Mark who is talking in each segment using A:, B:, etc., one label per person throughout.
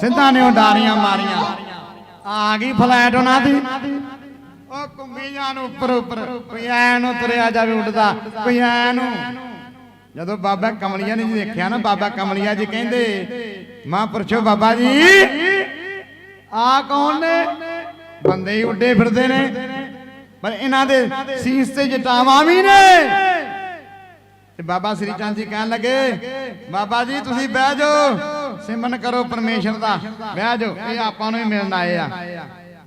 A: ਸਿੱਧਾ ਨੇ ਉਡਾਰੀਆਂ ਮਾਰੀਆਂ। ਆ ਗਈ ਫਲੈਟ ਉਹਨਾਂ ਦੀ। ਉਹ ਕੁੰਮੀਆਂ ਨੂੰ ਉੱਪਰ ਉੱਪਰ ਕੋਈ ਐ ਨੂੰ ਤੁਰਿਆ ਜਾਵੇ ਉੱਡਦਾ। ਕੋਈ ਐ ਨੂੰ ਜਦੋਂ ਬਾਬਾ ਕਮਲੀਆ ਨੇ ਜੀ ਦੇਖਿਆ ਨਾ, ਬਾਬਾ ਕਮਲੀਆ ਜੀ ਕਹਿੰਦੇ, ਮਹਾਂਪੁਰਸ਼ੋ ਬਾਬਾ ਜੀ, ਆ ਕੌਣ ਨੇ? ਬੰਦੇ ਹੀ ਉੱਡੇ ਫਿਰਦੇ ਨੇ। ਪਰ ਇਹਨਾਂ ਦੇ ਸੀਸ ਤੇ ਜਟਾਵਾਂ ਵੀ ਨੇ। ਤੇ ਬਾਬਾ ਸ੍ਰੀ ਚੰਦ ਜੀ ਕਹਿਣ ਲੱਗੇ, ਬਾਬਾ ਜੀ, ਤੁਸੀਂ ਬਹਿ ਜਾਓ। ਸਿਮਰਨ ਕਰੋ ਪਰਮੇਸ਼ਰ ਦਾ। ਬਹਿ ਜਾਓ ਇਹ ਆਪਾਂ ਨੂੰ ਹੀ ਮਿਲਣ ਆਏ ਆ।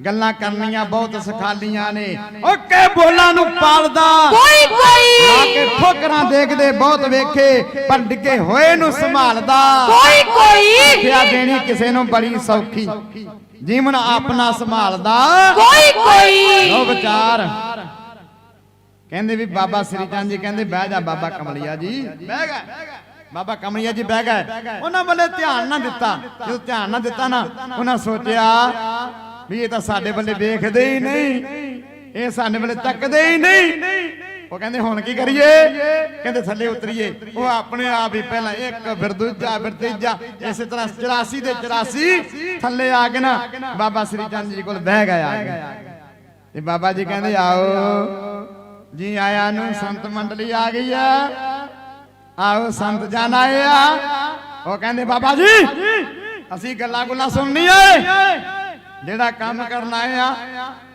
A: ਗੱਲਾਂ ਕਰਨੀਆਂ ਬਹੁਤ ਸਖਾਲੀਆਂ ਨੇ। ਓਕੇ ਬੋਲਾਂ ਨੂੰ ਪਾਲਦਾ।
B: ਕੋਈ
A: ਆ
B: ਕੋਈ
A: ਕੇ ਠੋਕਰਾਂ ਦੇਖਦੇ ਬਹੁਤ ਵੇਖੇ ਪਰ ਡਿੱਗੇ ਹੋਏ ਨੂੰ ਸੰਭਾਲਦਾ।
B: ਕੋਈ ਕੋਈ।
A: ਸਿੱਖਿਆ ਦੇਣੀ ਕਿਸੇ ਨੂੰ ਬੜੀ ਸੌਖੀ। ਜੀਵਨ ਆਪਣਾ ਸੰਭਾਲਦਾ।
B: ਕੋਈ ਕੋਈ।
A: ਉਹ ਵਿਚਾਰ ਕਹਿੰਦੇ ਵੀ ਬਾਬਾ ਸ੍ਰੀ ਚੰਦ ਜੀ ਕਹਿੰਦੇ ਬਹਿ ਜਾ ਬਾਬਾ ਕਮਲੀਆ ਜੀ। ਬਹਿ ਗਏ ਬਾਬਾ ਕਮਲੀਆ ਜੀ ਬਹਿ ਗਏ। ਉਹਨਾਂ ਵੱਲੇ ਧਿਆਨ ਨਾ ਦਿੱਤਾ। ਜਦੋਂ ਧਿਆਨ ਨਾ ਦਿੱਤਾ ਨਾ, ਉਹਨਾਂ ਸੋਚਿਆ ਵੀ ਇਹ ਤਾਂ ਸਾਡੇ ਵੱਲੇ ਵੇਖਦੇ ਹੀ ਨਹੀਂ। ਇਹ ਸਾਡੇ ਵੱਲੇ ਤੱਕਦੇ ਹੀ ਨਹੀਂ। ਉਹ ਕਹਿੰਦੇ, ਹੁਣ ਕੀ ਕਰੀਏ? ਕਹਿੰਦੇ, ਥੱਲੇ ਉਤਰੀਏ। ਉਹ ਆਪਣੇ ਆਪ ਹੀ ਪਹਿਲਾਂ ਇੱਕ ਫਿਰ ਦੂਜਾ, ਫਿਰ ਤੀਜਾ, ਇਸੇ ਤਰ੍ਹਾਂ 84 ਦੇ 84 ਥੱਲੇ ਆ ਕੇ ਨਾ ਬਾਬਾ ਸ੍ਰੀ ਚੰਦ ਜੀ ਕੋਲ ਬਹਿ ਗਏ ਆ ਕੇ। ਤੇ ਬਾਬਾ ਜੀ ਕਹਿੰਦੇ, ਆਓ, ਜੀ ਆਇਆਂ ਨੂੰ ਸੰਤ ਮੰਡਲੀ ਆ ਗਈ ਆ। ਆਓ ਸੰਤ ਜਨ ਆਏ ਆ। ਉਹ ਕਹਿੰਦੇ, ਬਾਬਾ ਜੀ, ਅਸੀਂ ਗੱਲਾਂ ਗੁੱਲਾਂ ਸੁਣਨੀ ਏ। ਜਿਹੜਾ ਕੰਮ ਕਰਨ ਆ,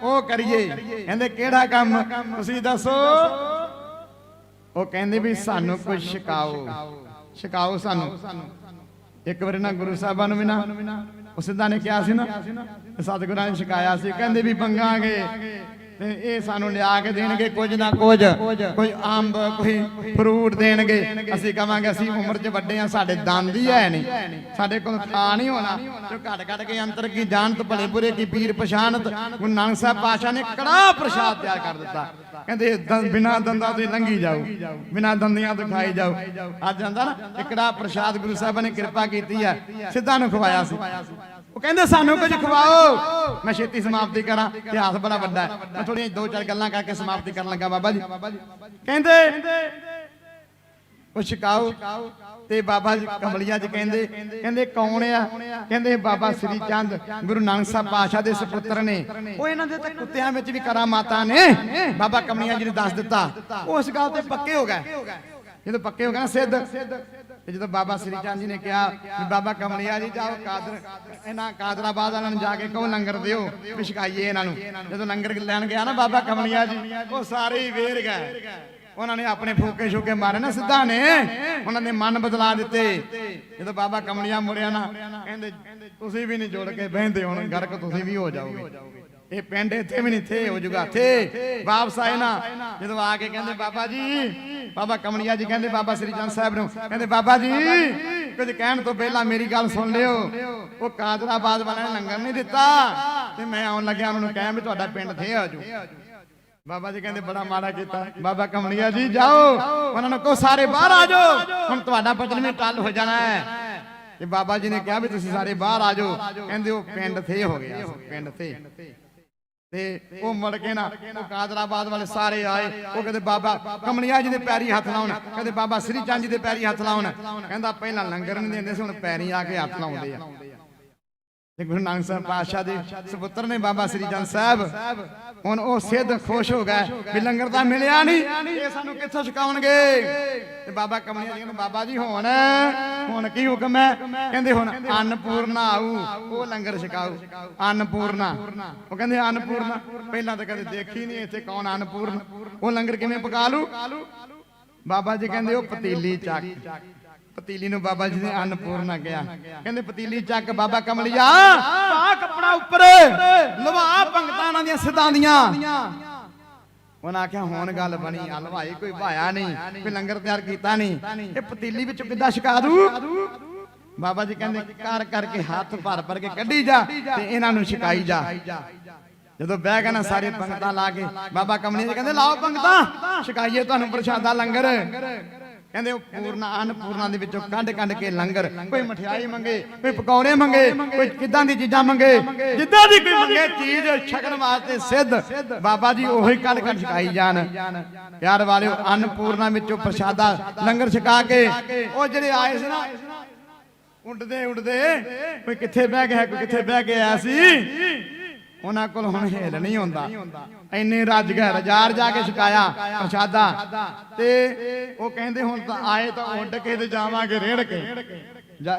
A: ਉਹ ਕਰੀਏ। ਕਹਿੰਦੇ, ਕਿਹੜਾ ਕੰਮ? ਤੁਸੀਂ ਦੱਸੋ। ਉਹ ਕਹਿੰਦੇ ਵੀ ਸਾਨੂੰ ਕੁਝ ਛਕਾਓ ਛਕਾਓ ਸਾਨੂੰ। ਇੱਕ ਵਾਰੀ ਨਾ ਗੁਰੂ ਸਾਹਿਬਾਂ ਨੂੰ ਵੀ ਨਾ ਉਹ ਸਿੱਧਾ ਨੇ ਕਿਹਾ ਸੀ ਨਾ। ਸਤਿਗੁਰਾਂ ਨੇ ਛਕਾਇਆ ਸੀ। ਕਹਿੰਦੇ ਵੀ ਮੰਗਾਂਗੇ ਤੇ ਇਹ ਸਾਨੂੰ ਲਿਆ ਕੇ ਦੇਣਗੇ ਕੁਝ ਨਾ ਕੁਝ। ਕੋਈ ਅੰਬ ਕੋਈ ਫਰੂਟ ਦੇਣਗੇ। ਅਸੀਂ ਕਵਾਂਗੇ ਅਸੀਂ ਉਮਰ 'ਚ ਵੱਡੇ ਆ ਸਾਡੇ ਦੰਦ ਹੀ ਹੈ ਨਹੀਂ। ਸਾਡੇ ਕੋਲ ਖਾ ਨਹੀਂ ਹੋਣਾ। ਜੋ ਘੜ ਘੜ ਕੇ ਅੰਤਰ ਕੀ ਜਾਣਤ ਭਲੇ ਬੁਰੇ ਕੀ ਪੀਰ ਪਛਾਨਤ ਗੁਰੂ ਨਾਨਕ ਸਾਹਿਬ ਪਾਸ਼ਾ ਨੇ ਕੜਾ ਪ੍ਰਸ਼ਾਦ ਤਿਆਰ ਕਰ ਦਿੱਤਾ। ਕਹਿੰਦੇ ਬਿਨਾਂ ਦੰਦਾਂ ਤੋਂ ਹੀ ਲੰਘੀ ਜਾਓ ਬਿਨਾਂ ਦੰਦੀਆਂ ਤੋਂ ਖਾਈ ਜਾਓ ਅੱਜ ਜਾਂਦਾ ਨਾ ਇਕੜਾ ਪ੍ਰਸ਼ਾਦ ਗੁਰੂ ਸਾਹਿਬਾਂ ਨੇ ਕਿਰਪਾ ਕੀਤੀ ਹੈ। ਸਿੱਧਾ ਨੂੰ ਖਵਾਇਆ ਸੀ। ਉਹ ਕਹਿੰਦੇ ਸਾਨੂੰ ਕੁਝ ਖਵਾਓ। ਮੈਂ ਛੇਤੀ ਸਮਾਪਤੀ ਕਰਾਂ। ਇਤਿਹਾਸ ਬੜਾ ਵੱਡਾ ਹੈ। ਥੋੜੀਆਂ ਦੋ ਚਾਰ ਗੱਲਾਂ ਕਰਕੇ ਸਮਾਪਤੀ ਕਰਨ ਲੱਗਾ ਬਾਬਾ ਜੀ। ਕਹਿੰਦੇ, ਉਹ ਛਕਾਓ ਤੇ ਬਾਬਾ ਜੀ ਕਮਲੀਆ ਜੀ ਕਹਿੰਦੇ ਕਹਿੰਦੇ ਕੌਣ ਆ? ਕਹਿੰਦੇ ਬਾਬਾ ਸ੍ਰੀ ਚੰਦ, ਗੁਰੂ ਨਾਨਕ ਸਾਹਿਬ ਪਾਸ਼ਾ ਦੇ ਸੁਪੁੱਤਰ ਨੇ। ਉਹ ਇਹਨਾਂ ਦੇ ਤਾਂ ਕੁੱਤਿਆਂ ਵਿੱਚ ਵੀ ਕਰਾਮਾਤਾਂ ਨੇ। ਬਾਬਾ ਕਮਲੀਆਂ ਜੀ ਨੇ ਦੱਸ ਦਿੱਤਾ। ਉਸ ਗੱਲ ਤੇ ਪੱਕੇ ਹੋ ਗਏ। ਜਦੋਂ ਪੱਕੇ ਹੋ ਗਏ ਨਾ ਸਿੱਧ ਤੇ ਜਦੋਂ ਬਾਬਾ ਸ੍ਰੀ ਚੰਦ ਜੀ ਨੇ ਕਿਹਾ ਵੀ ਬਾਬਾ ਕਮਲੀਆ ਜੀ ਜਾਓ ਕਾਦਰ, ਇਹਨਾਂ ਕਾਦਰਾਬਾਦ ਵਾਲਿਆਂ ਨੂੰ ਜਾ ਕੇ ਕਹੋ ਲੰਗਰ ਦਿਓ, ਵੀ ਇਹਨਾਂ ਨੂੰ। ਜਦੋਂ ਲੰਗਰ ਲੈਣ ਗਿਆ ਨਾ ਬਾਬਾ ਕਮਲੀਆ ਜੀ, ਉਹ ਸਾਰੇ ਹੀ ਵੇਰ ਗਏ। ਉਹਨਾਂ ਨੇ ਆਪਣੇ ਫੂਕੇ ਸ਼ੋਕੇ ਮਾਰੇ ਨਾ ਸਿੱਧਾ ਨੇ, ਉਹਨਾਂ ਨੇ ਮਨ ਬਦਲਾ ਦਿੱਤੇ। ਜਦੋਂ ਬਾਬਾ ਕਮਲੀਆ ਮੁੜਿਆ ਨਾ, ਕਹਿੰਦੇ, ਤੁਸੀਂ ਵੀ ਨਹੀਂ ਜੁੜ ਕੇ ਬਹਿੰਦੇ ਹੁਣ, ਗਰਕ ਤੁਸੀਂ ਵੀ ਹੋ ਜਾਓਗੇ। ਇਹ ਪਿੰਡ ਇੱਥੇ ਵੀ ਨਹੀਂ ਥੇ ਹੋ ਜੂਗਾ ਥੇ ਵਾਪਸ ਆਏ ਨਾ। ਜਦੋਂ ਆ ਕੇ ਕਹਿੰਦੇ ਬਾਬਾ ਜੀ, ਬਾਬਾ ਕਮਲੀਆ ਜੀ ਕਹਿੰਦੇ ਬਾਬਾ ਸ੍ਰੀ ਚੰਦ ਸਾਹਿਬ ਨੂੰ, ਕਹਿੰਦੇ ਬਾਬਾ ਜੀ, ਕੁਝ ਕਹਿਣ ਤੋਂ ਪਹਿਲਾਂ ਮੇਰੀ ਗੱਲ ਸੁਣ ਲਿਓ। ਉਹ ਕਾਦਰਾਬਾਦ ਵਾਲਿਆਂ ਨੇ ਲੰਗਰ ਨਹੀਂ ਦਿੱਤਾ। ਤੇ ਮੈਂ ਆਉਣ ਲੱਗਿਆ, ਉਹਨਾਂ ਨੂੰ ਕਹਿਆ ਵੀ ਤੁਹਾਡਾ ਪਿੰਡ ਥੇ ਆ ਜੂ ਬਾਬਾ ਜੀ ਕਹਿੰਦੇ ਬੜਾ ਮਾੜਾ ਕੀਤਾ। ਬਾਬਾ ਕਮਲੀਆ ਜੀ, ਜਾਓ। ਉਹਨਾਂ ਨੂੰ ਕਹੋ, ਸਾਰੇ ਬਾਹਰ ਆ ਜਾਓ। ਹੁਣ ਤੁਹਾਡਾ ਬਚਨ ਵੀ ਟੱਲ ਹੋ ਜਾਣਾ ਹੈ। ਤੇ ਬਾਬਾ ਜੀ ਨੇ ਕਿਹਾ ਵੀ ਤੁਸੀਂ ਸਾਰੇ ਬਾਹਰ ਆ ਜਾਓ। ਕਹਿੰਦੇ ਉਹ ਪਿੰਡ ਥੇ ਹੋ ਗਿਆ, ਪਿੰਡ ਥੇ ਤੇ ਉਹ ਮੁੜ ਕੇ ਨਾ ਉਹ ਕਾਦਰਾਬਾਦ ਵਾਲੇ ਸਾਰੇ ਆਏ। ਉਹ ਕਹਿੰਦੇ ਬਾਬਾ ਕਮਲੀਆ ਜੀ ਦੇ ਪੈਰੀ ਹੱਥ ਲਾਉਣ। ਕਹਿੰਦੇ ਬਾਬਾ ਸ੍ਰੀ ਚੰਦ ਜੀ ਦੇ ਪੈਰੀ ਹੱਥ ਲਾਉਣ। ਕਹਿੰਦਾ ਪਹਿਲਾਂ ਲੰਗਰ ਨਹੀਂ ਦਿੰਦੇ ਸੀ ਹੁਣ ਪੈਰੀ ਆ ਕੇ ਹੱਥ ਲਾਉਂਦੇ ਆ। ਤੇ ਗੁਰੂ ਨਾਨਕ ਸਾਹਿਬ ਪਾਤਸ਼ਾਹ ਦੇ ਸੁਪੁੱਤਰ ਨੇ ਬਾਬਾ ਸ੍ਰੀ ਚੰਦ ਸਾਹਿਬ। ਹੁਣ ਉਹ ਸਿੱਧ ਖੁਸ਼ ਹੋ ਗਏ ਵੀ ਲੰਗਰ ਤਾਂ ਮਿਲਿਆ ਨਹੀਂ, ਇਹ ਸਾਨੂੰ ਕਿੱਥੋਂ ਛਕਾਉਣਗੇ? ਤੇ ਬਾਬਾ ਕਮਲੀਆ ਜੀ ਕਹਿੰਦੇ ਬਾਬਾ ਜੀ ਹੁਣ ਹੁਣ ਕੀ ਹੁਕਮ ਹੈ? ਕਹਿੰਦੇ ਹੁਣ ਅੰਨਪੂਰਨਾ ਆਊ, ਉਹ ਲੰਗਰ ਛਕਾਓ ਅੰਨਪੂਰਨਾ। ਉਹ ਕਹਿੰਦੇ ਅੰਨਪੂਰਨਾ। ਪਹਿਲਾਂ ਤਾਂ ਕਦੇ ਦੇਖੀ ਨਹੀਂ ਇੱਥੇ ਕੌਣ ਅੰਨਪੂਰਨ। ਉਹ ਲੰਗਰ ਕਿਵੇਂ ਪਕਾ ਲੂ? ਬਾਬਾ ਜੀ ਕਹਿੰਦੇ ਉਹ ਪਤੀਲੀ ਚੱਕ। ਪਤੀਲੀ ਨੂੰ ਬਾਬਾ ਜੀ ਨੇ ਅੰਨਪੂਰਨਾ ਕਿਹਾ। ਕਹਿੰਦੇ, ਪਤੀਲੀ ਚੱਕ ਬਾਬਾ ਕਮਲੀਆ ਆ ਕੱਪੜਾ ਉੱਪਰ, ਲਵਾ ਪੰਗਤਾਂ ਦੀਆਂ ਸਿੱਧਾਂ ਦੀਆਂ। ਉਹਨਾਂ ਆਖਿਆ, ਹੁਣ ਗੱਲ ਬਣੀ ਹਲਵਾਈ ਕੋਈ ਭਾਇਆ ਨਹੀਂ, ਕੋਈ ਲੰਗਰ ਤਿਆਰ ਕੀਤਾ ਨਹੀਂ। ਇਹ ਪਤੀਲੀ ਵਿੱਚੋਂ ਕਿੱਦਾਂ ਛਕਾ ਦੂ ਬਾਬਾ ਜੀ ਕਹਿੰਦੇ, ਕਰ ਕਰਕੇ ਹੱਥ ਭਰ ਭਰ ਕੇ ਕੱਢੀ ਜਾ ਤੇ ਇਹਨਾਂ ਨੂੰ ਛਕਾਈ ਜਾ। ਜਦੋਂ ਬਹਿ ਗਏ ਨਾ ਸਾਰੇ ਪੰਗਤਾਂ ਲਾ ਕੇ, ਬਾਬਾ ਕਮਲੀ ਜੀ ਕਹਿੰਦੇ, ਲਾਓ ਪੰਗਤਾਂ, ਛਕਾਈਏ ਤੁਹਾਨੂੰ ਪ੍ਰਸ਼ਾਦਾ ਲੰਗਰ। ਕਹਿੰਦੇ ਉਹ ਪੂਰਨਾ ਅਨਪੂਰਨਾ ਦੇ ਵਿੱਚੋਂ ਕੱਢ ਕੱਢ ਕੇ ਲੰਗਰ। ਕੋਈ ਮਠਿਆਈ ਮੰਗੇ ਕੋਈ ਪਕੌੜੇ ਮੰਗੇ ਕੋਈ ਕਿਦਾਂ ਦੀ ਚੀਜ਼ਾਂ ਮੰਗੇ। ਜਿੱਦਾਂ ਦੀ ਕੋਈ ਮੰਗੇ ਚੀਜ਼ ਛਕਣ ਵਾਸਤੇ ਸਿੱਧ। ਬਾਬਾ ਜੀ ਉਹੀ ਕੱਢ ਕੱਢ ਛਕਾਈ ਜਾਣ। ਪਿਆਰ ਵਾਲਿਓ ਅਨਪੂਰਨਾ ਵਿੱਚੋਂ ਪ੍ਰਸ਼ਾਦਾ ਲੰਗਰ ਛਕਾ ਕੇ ਉਹ ਜਿਹੜੇ ਆਏ ਸੀ ਨਾ ਉੱਡਦੇ ਉੱਡਦੇ ਕੋਈ ਕਿੱਥੇ ਬਹਿ ਗਿਆ ਕੋਈ ਕਿੱਥੇ ਬਹਿ ਗਿਆ ਸੀ। ਉਹਨਾਂ ਕੋਲ ਹੁਣ ਹਿੱਲ ਨਹੀਂ ਹੁੰਦਾ। ਇੰਨੇ ਰੱਜ ਗਏ ਰਜਾਰ ਜਾ ਕੇ ਛਕਾਇਆ ਪ੍ਰਸ਼ਾਦਾ। ਤੇ ਉਹ ਕਹਿੰਦੇ ਹੁਣ ਤਾਂ ਆਏ ਤਾਂ ਉੱਡ ਕੇ ਤੇ ਜਾਵਾਂਗੇ ਰੇੜ ਕੇ।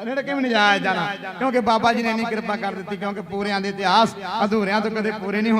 A: ਰੇੜ ਕੇ ਵੀ ਨਹੀਂ ਜਾਇਆ ਜਾਣਾ। ਕਿਉਂਕਿ ਬਾਬਾ ਜੀ ਨੇ ਇੰਨੀ ਕਿਰਪਾ ਕਰ ਦਿੱਤੀ, ਕਿਉਂਕਿ ਪੂਰਿਆਂ ਦੇ ਇਤਿਹਾਸ ਅਧੂਰਿਆਂ ਤੋਂ ਕਦੇ ਪੂਰੇ ਨਹੀਂ